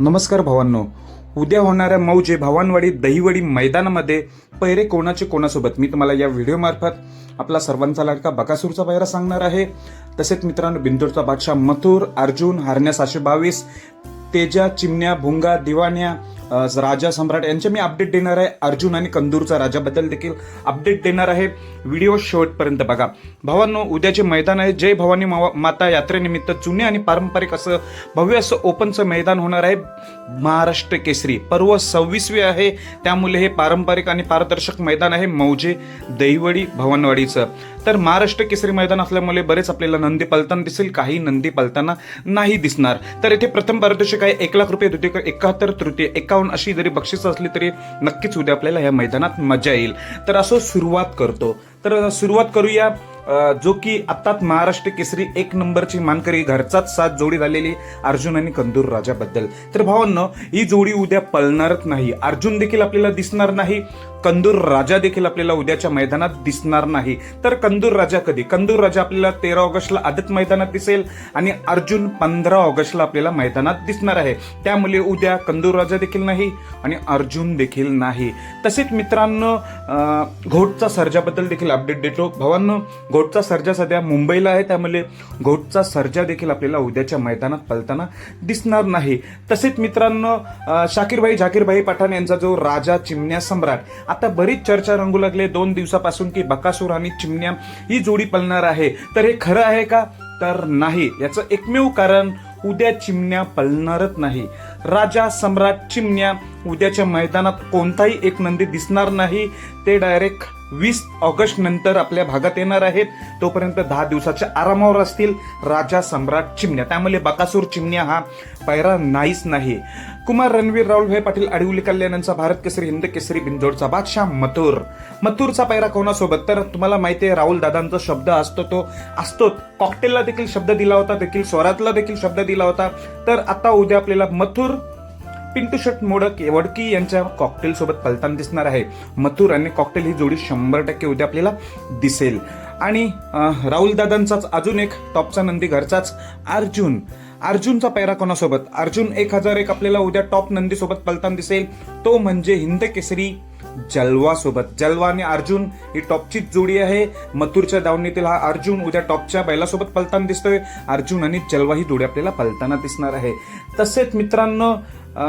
नमस्कार भावांनो. उद्या होणाऱ्या मौजे भवानवाडी दहीवडी मैदानामध्ये पहिरे कोणाचे कोणासोबत? मी तुम्हाला या व्हिडिओमार्फत आपला सर्वांचा लाडका बकासूरचा पायरा सांगणार आहे. तसेच मित्रांनो बिंदूरचा बादशाह मथुर अर्जुन हरण्या सहाशे बावीस तेजा चिमण्या भुंगा दिवाण्या राजा सम्राट यांचे मी अपडेट देणार आहे. अर्जुन आणि कंदूरचा राजाबद्दल देखील अपडेट देणार आहे. व्हिडिओ शेवटपर्यंत बघा. भावांनो उद्याचे मैदान आहे. जय भवानी मावा- माता यात्रेनिमित्त जुने आणि पारंपरिक असं भव्य असं ओपनचं मैदान होणार आहे. महाराष्ट्र केसरी. पर्व सव्वीसवे आहे. त्यामुळे हे पारंपरिक आणि पारदर्शक मैदान आहे. मौजे दहिवडी भवनवाडीचं. तर महाराष्ट्र केसरी मैदान असल्यामुळे बरेच आपल्याला नंदी पलताना दिसेल. काही नंदी पलताना नाही दिसणार. तर येथे प्रथम पारितोषिक आहे. एक लाख रुपये द्वितीय एकाहत्तर तृतीय एकावन्न अशी जरी बक्षीस असली तरी नक्कीच उद्या आपल्याला या मैदानात मजा येईल. तर असं सुरुवात करतो. तर सुरुवात करूया. जो की आत्ताच महाराष्ट्र केसरी एक नंबरची मानकरी घरचाच साथ जोडी झालेली अर्जुन आणि कंदूर राजाबद्दल. तर भावांनो ही जोडी उद्या पळणारच नाही. अर्जुन देखील आपल्याला दिसणार नाही. कंदूर राजा देखील आपल्याला उद्याच्या मैदानात दिसणार नाही. तर कंदूर राजा कधी? कंदूर राजा आपल्याला तेरा ऑगस्टला आदत मैदानात दिसेल आणि अर्जुन पंधरा ऑगस्टला आपल्याला मैदानात दिसणार आहे. त्यामुळे उद्या कंदूर राजा देखील नाही आणि अर्जुन देखील नाही. तसेच मित्रांनो घोटचा सर्जाबद्दल देखील अपडेट देतो. भावांनो घोटचा सर्जा सध्या मुंबईला आहे. त्यामुळे घोटचा सर्जा देखील आपल्याला उद्याच्या मैदानात पलताना दिसणार नाही. तसेच मित्रांनो शाकीरभाई झाकीरभाई पठाण यांचा जो राजा चिमण्या सम्राट आता बरीच चर्चा रंगू लागले दोन दिवसापासून की बकासूर आणि चिमण्या ही जोडी पलणार आहे. तर हे खरं आहे का? तर नाही. याचं एकमेव कारण उद्या चिमण्या पलणारच नाही. राजा सम्राट चिमण्या उद्याच्या मैदानात कोणताही एक नंदी दिसणार नाही. ते डायरेक्ट वीस ऑगस्ट नंतर आपल्या भागात येणार आहेत. तोपर्यंत दहा दिवसाच्या आरामावर असतील. राजा सम्राट चिमण्या. त्यामुळे बकासूर चिमण्या हा पायरा नाहीच नाही. कुमार रणवीर राहुलभाई पाटील अडिवली कल्याण यांचा भारत केसरी हिंद केसरी बिंदोडचा बादशाह मथुर. मथुरचा पायरा कोणासोबत? तर तुम्हाला माहिती आहे राहुल दादांचा शब्द असतो तो असतो. कॉकटेलला देखील शब्द दिला होता देखील स्वरातला देखील शब्द दिला होता. तर आता उद्या आपल्याला मथुर पिंटू शर्ट मोडक वडकी यांच्या कॉकटेल सोबत पलताना दिसणार आहे. मथुर आणि कॉकटेल ही जोडी शंभर टक्के उद्या आपल्याला दिसेल. आणि राहुल दादांचाच अजून एक टॉपचा नंदी घरचाच अर्जुन. अर्जुनचा पैरा कोणासोबत? अर्जुन एक हजार एक आपल्याला उद्या टॉप नंदी सोबत पलताना दिसेल. तो म्हणजे हिंद केसरी जलवा सोबत. जलवा आणि अर्जुन ही टॉपचीच जोडी आहे. मथुरच्या दावणीतील हा अर्जुन उद्या टॉपच्या बैलासोबत पलताना दिसतोय. अर्जुन आणि जलवा ही जोडी आपल्याला पलताना दिसणार आहे. तसेच मित्रांनो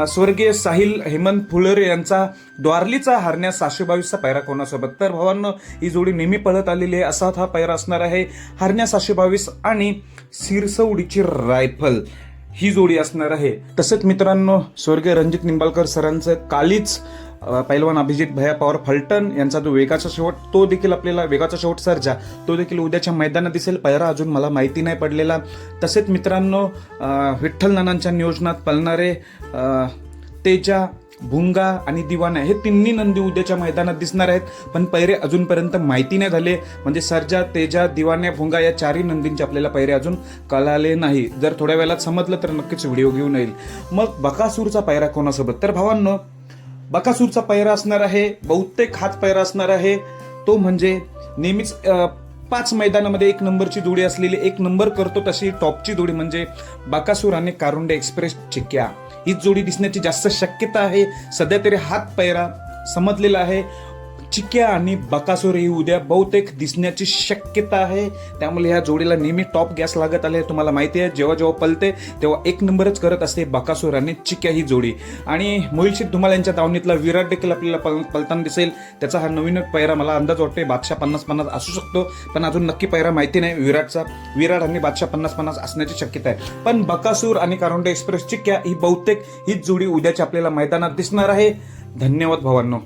स्वर्गीय साहिल हेमंत फुलर यांचा द्वारलीचा हरण्यास सहाशे बावीसचा पैरा कोणासोबत? तर भावांनो ही जोडी नेहमी पळत आलेली आहे. असा हा पैरा असणार आहे हरण्या सहाशे बावीस आणि सिरसवडीची रायफल. ही जोडी असणार आहे. तसेच मित्रांनो स्वर्गीय रणजित निंबाळकर सरांचं कालीच पैलवान अभिजित भया पवार फलटण यांचा जो वेगाचा शेवट तो देखील आपल्याला वेगाचा शेवट सर्जा. तो देखील उद्याच्या मैदानात दिसेल. पैरा अजून मला माहिती नाही पडलेला. तसेच मित्रांनो विठ्ठल नानांच्या नियोजनात पळणारे तेजा भुंगा आणि दिवाना हे तिन्ही नंदी उद्याच्या मैदानात दिसणार आहेत. पण पैरे अजूनपर्यंत माहिती नाही झाले. म्हणजे सर्जा तेजा दिवाण्या भुंगा या चारही नंदींचे आपल्याला पैरे अजून कळाले नाही. जर थोड्या वेळात समजलं तर नक्कीच व्हिडिओ घेऊन येईल. मग बकासूरचा पैरा कोणासोबत? तर भावांनो बकासूरचा पैरा असणार आहे बहुतेक हाच पैरा असणार आहे. तो म्हणजे नेहमीच पाच मैदानामध्ये एक नंबरची जोडी असलेली एक नंबर करतो तशी टॉपची जोडी म्हणजे बाकासूर आणि कारुंडे एक्सप्रेस चिक्या. ही जोडी दिसण्याची जास्त शक्यता आहे. सध्या तरी हात पैरा समजलेला आहे. चिक्या आणि बकासूर ही उद्या बहुतेक दिसण्याची शक्यता आहे. त्यामुळे ह्या जोडीला नेहमी टॉप गॅस लागत आले तुम्हाला माहिती आहे. जेव्हा जेव्हा पलते तेव्हा एक नंबरच करत असते बकासूर आणि चिक्या ही जोडी. आणि मोहिलशीत धुमाल यांच्या दावणीतला विराट देखील आपल्याला पल पलताना दिसेल. त्याचा हा नवीन पैरा मला अंदाज वाटतोय बादशाह पन्नास पन्नास असू शकतो. पण अजून नक्की पैरा माहिती नाही विराटचा. विराट आणि बादशाह पन्नास पन्नास असण्याची शक्यता आहे. पण बकासूर आणि कारोंडे एक्सप्रेस चिक्या ही बहुतेक हीच जोडी उद्याच्या आपल्याला मैदानात दिसणार आहे. धन्यवाद भावांनो.